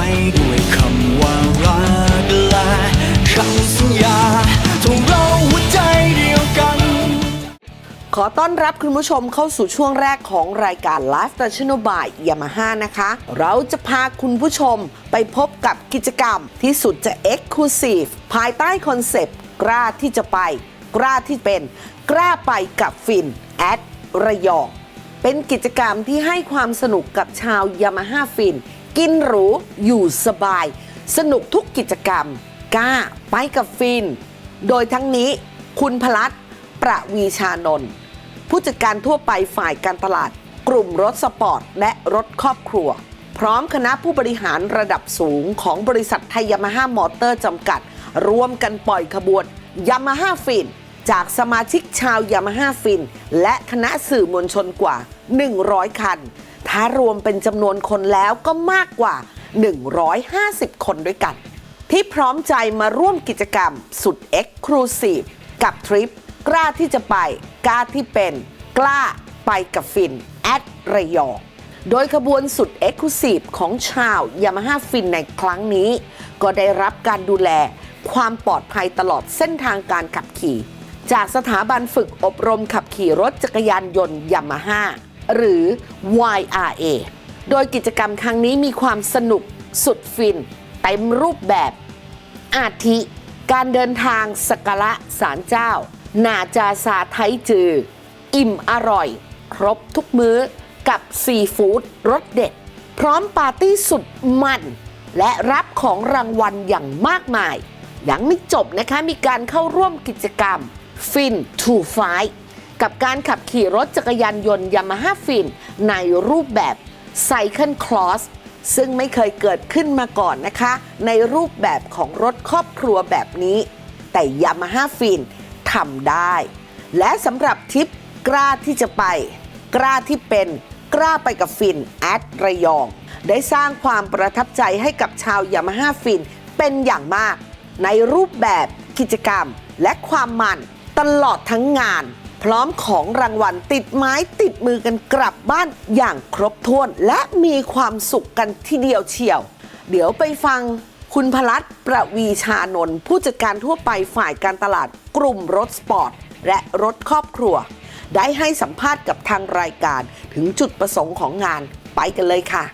ว้ด้วยคำว่ารักและคำสัญญาทงเราหัวใจเดียวกัน ขอต้อนรับคุณผู้ชมเข้าสู่ช่วงแรกของรายการ Live n a t i o n a l by Yamaha นะคะ เราจะพาคุณผู้ชมไปพบกับกิจกรรมที่สุดจะ Exclusive ภายใต้คอนเซปต์กล้าที่จะไป กล้าที่เป็นกล้าไปกับฟินแอดระยองเป็นกิจกรรมที่ให้ความสนุกกับชาวยามาฮ่าฟิน กินหรู อยู่สบาย สนุกทุกกิจกรรม กล้าไปกับฟิน โดยทั้งนี้คุณพลัดประวีชานนท์ผู้จัดการทั่วไปฝ่ายการตลาด กลุ่มรถสปอร์ต และรถครอบครัว พร้อมคณะผู้บริหารระดับสูงของบริษัทไทยยามาฮ่ามอเตอร์จำกัด ร่วมกันปล่อยขบวนยามาฮ่าฟิน จากสมาชิกชาวยามาฮ่าฟิน และคณะสื่อมวลชนกว่า 100 คัน ถ้ารวมเป็นจำนวนคนแล้วก็มากกว่า 150 คนด้วยกัน ที่พร้อมใจมาร่วมกิจกรรมสุด Exclusive กับทริป กล้าที่จะไป กล้าที่เป็น กล้าไปกับฟิน แอดระยองโดยขบวนสุด Exclusive ของชาวยามาฮ่าฟินในครั้งนี้ ก็ได้รับการดูแลความปลอดภัยตลอดเส้นทางการขับขี่ จากสถาบันฝึกอบรมขับขี่รถจักรยานยนต์ยามาฮ่า หรือ YRA โดยกิจกรรมครั้งนี้มีความสนุกสุดฟินเต็มรูปแบบ อาทิ การเดินทางสักการะศาลเจ้า นาจาซาไทยจือ อิ่มอร่อย ครบทุกมื้อกับซีฟู้ดรสเด็ด พร้อมปาร์ตี้สุดมัน และรับของรางวัลอย่างมากมาย ยังไม่จบนะคะมีการเข้าร่วมกิจกรรมฟินทูไฟ กับการขับขี่รถจักรยานยนต์ยามาฮ่าฟินในรูปแบบไซเคิลคลอสซึ่งไม่เคยเกิดขึ้นมาก่อนนะคะ ในรูปแบบของรถครอบครัวแบบนี้ แต่ยามาฮ่าฟินทำได้ และสำหรับทริปกล้าที่จะไป กล้าที่เป็นกล้าไปกับฟินแอดระยอง ได้สร้างความประทับใจให้กับชาวยามาฮ่าฟินเป็นอย่างมาก ในรูปแบบกิจกรรมและความมันตลอดทั้งงาน พร้อมของรางวัลติดไม้ติดมือกันกลับบ้านอย่างครบถ้วน และมีความสุขกันทีเดียวเชียว เดี๋ยวไปฟังคุณพลัดประวีชานนท์ผู้จัดการทั่วไปฝ่ายการตลาดกลุ่มรถสปอร์ต และรถครอบครัว ได้ให้สัมภาษณ์กับทางรายการถึงจุดประสงค์ของงานไปกันเลยค่ะ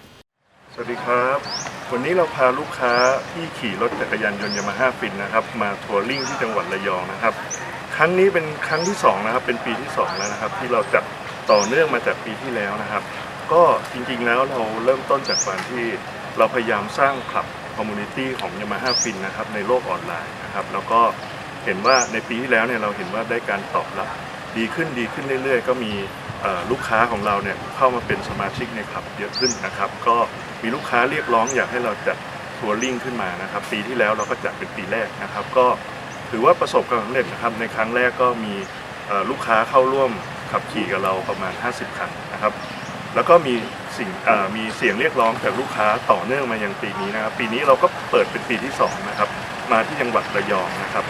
สวัสดีครับ วันนี้เราพาลูกค้าที่ขี่รถจักรยานยนต์ยามาฮ่าฟินนะครับ มาทัวริ่งที่จังหวัดระยองนะครับ ครั้งนี้เป็นครั้งที่สองนะครับเป็นปีที่สองแล้วนะครับ ที่เราจัดต่อเนื่องมาจากปีที่แล้วนะครับ ก็จริงๆแล้วเราเริ่มต้นจากการที่เราพยายามสร้างคลับคอมมูนิตี้ของยามาฮ่าฟินนะครับในโลกออนไลน์นะครับ แล้วก็เห็นว่าในปีที่แล้วเนี่ยเราเห็นว่าได้การตอบรับดีขึ้นดีขึ้นเรื่อยๆ ก็มีลูกค้าของเราเนี่ยเข้ามาเป็นสมาชิกในคลับเยอะขึ้นนะครับ ก็มีลูกค้าเรียกร้องอยากให้เราจัดทัวริ่งขึ้นมานะครับ ปีที่แล้วเราก็จัดเป็นปีแรกนะครับ ก็ ถือว่าประสบความสำเร็จนะครับในครั้งแรกก็มีลูกค้าเข้าร่วมขับขี่กับเราประมาณ 50 คันนะครับ แล้วก็มีสิ่งมีเสียงเรียกร้องจากลูกค้าต่อเนื่องมายังปีนี้นะครับ ปีนี้เราก็เปิดเป็นปีที่สองนะครับมาที่จังหวัดระยองนะครับ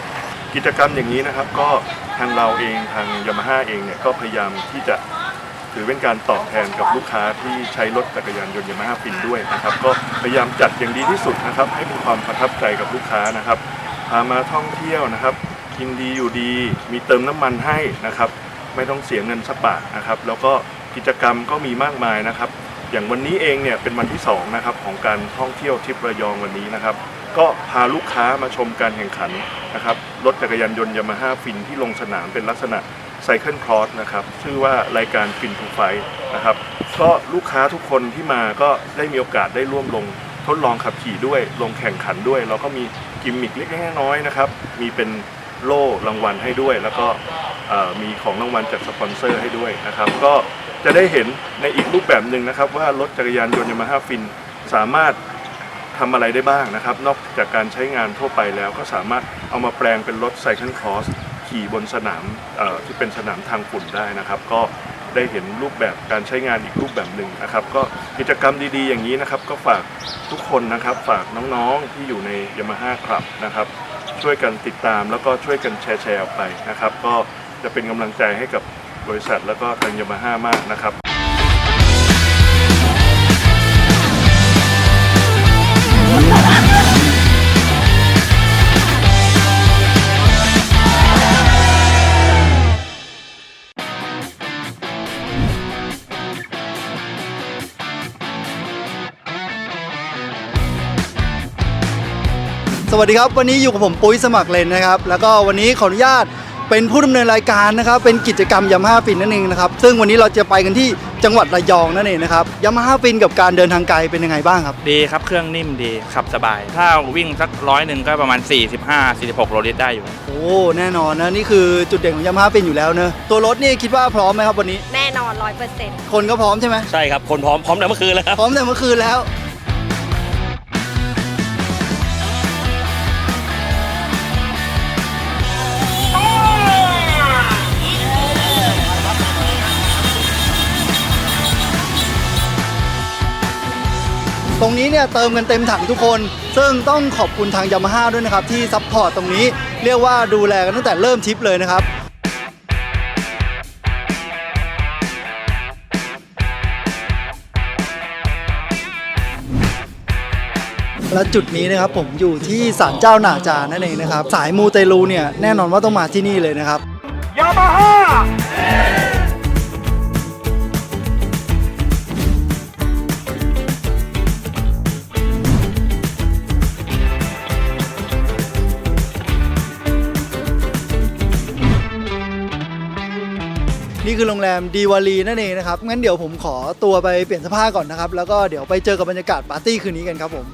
กิจกรรมอย่างนี้นะครับก็ทางเราเองทางยามาฮ่าเองเนี่ยก็พยายามที่จะถือเป็นการตอบแทนกับลูกค้าที่ใช้รถจักรยานยนต์ยามาฮ่าฟินด้วยนะครับ ก็พยายามจัดอย่างดีที่สุดนะครับ ให้มีความประทับใจกับลูกค้านะครับ พามาท่องเที่ยวนะครับ กินดีอยู่ดีมีเติมน้ำมันให้นะครับ ไม่ต้องเสียเงินสักบาทนะครับ แล้วก็กิจกรรมก็มีมากมายนะครับ อย่างวันนี้เองเนี่ยเป็นวันที่สองนะครับของการท่องเที่ยวทริประยองวันนี้นะครับ ก็พาลูกค้ามาชมการแข่งขันนะครับรถจักรยานยนต์ยามาฮ่าฟินที่ลงสนามเป็นลักษณะไซเคิลครอสนะครับชื่อว่ารายการฟินทูไฟนะครับก็ลูกค้าทุกคนที่มาก็ได้มีโอกาสได้ร่วมลง ทดลองขับขี่ด้วย ลงแข่งขันด้วยแล้วก็มีกิมมิคเล็กๆน้อยๆนะครับ มีเป็นโล่รางวัลให้ด้วย แล้วก็มีของรางวัลจากสปอนเซอร์ให้ด้วยนะครับ ก็จะได้เห็นในอีกรูปแบบหนึ่งนะครับ ว่ารถจักรยานยนต์ยามาฮ่าฟินสามารถทำอะไรได้บ้างนะครับ นอกจากการใช้งานทั่วไปแล้วก็สามารถเอามาแปลงเป็นรถไซเคิลครอสขี่บนสนามที่เป็นสนามทางฝุ่นได้นะครับ ก็ ได้เห็นรูปแบบการใช้งานอีกรูปแบบหนึ่งนะครับ ก็กิจกรรมดีๆอย่างนี้นะครับ ก็ฝากทุกคนนะครับ ฝากน้องๆที่อยู่ใน Yamaha Club นะครับ ช่วยกันติดตามแล้วก็ช่วยกันแชร์ๆออกไปนะครับ ก็จะเป็นกำลังใจให้กับบริษัทแล้วก็ทางยามาฮ่ามากนะครับ วัสดีครับ วันนี้อยู่กับผมปุ้ยสมัครเลนนะครับ แล้วก็วันนี้ขออนุญาตเป็นผู้ดำเนินรายการนะครับ เป็นกิจกรรมยามาฮ่าฟินนั่นเองนะครับ ซึ่งวันนี้เราจะไปกันที่จังหวัดระยองนั่นเองนะครับยามาฮ่าฟินกับการเดินทางไกลเป็นยังไงบ้างครับ ดีครับ เครื่องนิ่มดีขับสบาย ถ้าวิ่งสักร้อยหนึ่งก็ประมาณ 45-46โลลิตรได้อยู่ โอ้แน่นอนนะนี่คือจุดเด่นของยามาฮ่าฟินอยู่แล้วเนอะตัวรถนี่คิดว่าพร้อมไหมครับวันนี้ แน่นอนร้อยเปอร์เซ็นต์คนก็พร้อมใช่ไหมใช่ครับ คนพร้อมพร้อมแต่เมื่อคืนแล้วครับ พร้อมแต่เมื่อคืนแล้ว นี้เนี่ยเติมกันเต็มถังทุกคน ซึ่งต้องขอบคุณทางยามาฮ่าด้วยนะครับ ที่ซัพพอร์ตตรงนี้เรียกว่าดูแลกันตั้งแต่เริ่มทริปเลยนะครับและจุดนี้นะครับผมอยู่ที่ศาลเจ้าหนาจานั่นเองนะครับ สายมูเตลูเนี่ยแน่นอนว่าต้องมาที่นี่เลยนะครับนี่ คือโรงแรมดีวารีนั่นเองนะครับงั้นเดี๋ยวผมขอตัวไปเปลี่ยนเสื้อผ้าก่อนนะครับแล้วก็เดี๋ยวไปเจอกับบรรยากาศปาร์ตี้คืนนี้กันครับผม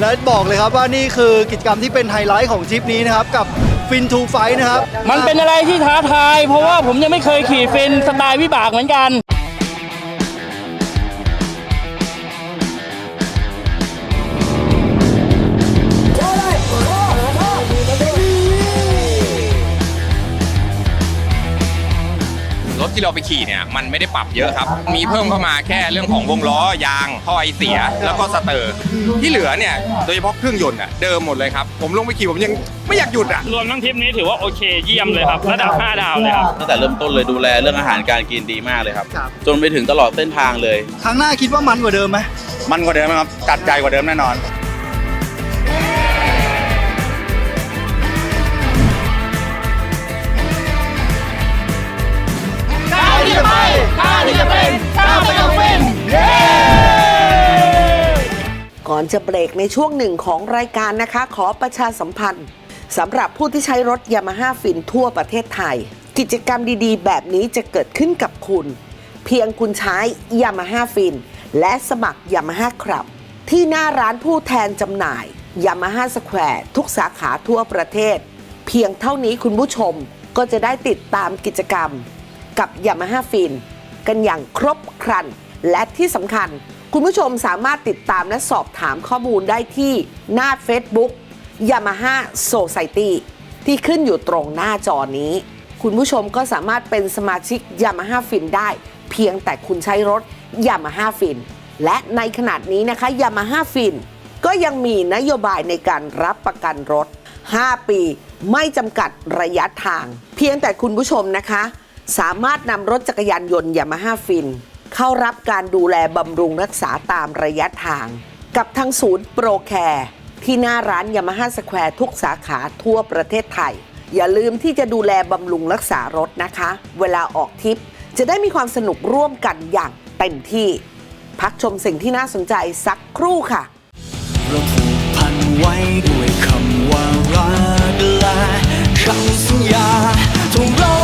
และบอกเลยครับว่านี่คือกิจกรรมที่เป็นไฮไลท์ของทริปนี้นะครับ กับฟินทูไฟนะครับ มันเป็นอะไรที่ท้าทาย เพราะว่าผมยังไม่เคยขี่ฟินสไตล์วิบากเหมือนกัน ที่เราไปขี่เนี่ยมันไม่ได้ปรับเยอะครับ มีเพิ่มเข้ามาแค่เรื่องของวงล้อยางท่อไอเสีย แล้วก็สเตอร์ ที่เหลือเนี่ยโดยเฉพาะเครื่องยนต์อะเดิมหมดเลยครับ ผมลงไปขี่ผมยังไม่อยากหยุดอะรวมทั้งทริปนี้ถือว่าโอเคเยี่ยมเลยครับระดับ 5 ดาวเลยครับตั้งแต่เริ่มต้นเลยดูแลเรื่องอาหารการกินดีมากเลยครับครับจนไปถึงตลอดเส้นทางเลย ครั้งหน้าคิดว่ามันกว่าเดิมไหมมันกว่าเดิมไหมครับจัดใจกว่าเดิมแน่นอน อนจะเบรกในช่วงหนึ่งของรายการนะคะ ขอประชาสัมพันธ์สำหรับผู้ที่ใช้รถยามาฮ่าฟินทั่วประเทศไทย กิจกรรมดีๆ แบบนี้จะเกิดขึ้นกับคุณ เพียงคุณใช้ยามาฮ่าฟินและสมัครยามาฮ่าครับ ที่หน้าร้านผู้แทนจำหน่ายยามาฮ่าสแควร์ทุกสาขาทั่วประเทศ เพียงเท่านี้คุณผู้ชมก็จะได้ติดตามกิจกรรม กับยามาฮ่าฟินกันอย่างครบครัน และที่สำคัญ คุณผู้ชมสามารถติดตามและสอบถามข้อมูลได้ที่หน้า Facebook Yamaha Society ที่ขึ้นอยู่ตรงหน้าจอนี้ คุณผู้ชมก็สามารถเป็นสมาชิก Yamaha Fin ได้ เพียงแต่คุณใช้รถ Yamaha Fin และในขณะนี้นะคะ Yamaha Fin ก็ยังมีนโยบายในการรับประกันรถ 5 ปีไม่จำกัดระยะทาง เพียงแต่คุณผู้ชมนะคะ สามารถนำรถจักรยานยนต์ยามาฮ่าฟิน เข้ารับการดูแลบำรุงรักษาตามระยะทาง กับทางศูนย์โปรแคร์ที่หน้าร้านยามาฮ่าสแควร์ทุกสาขาทั่วประเทศไทย อย่าลืมที่จะดูแลบำรุงรักษารถนะคะ เวลาออกทริป จะได้มีความสนุกร่วมกันอย่างเต็มที่ พักชมสิ่งที่น่าสนใจสักครู่ค่ะเราผูกพันไว้ด้วยคำว่ารักและคำสัญญาทงเรา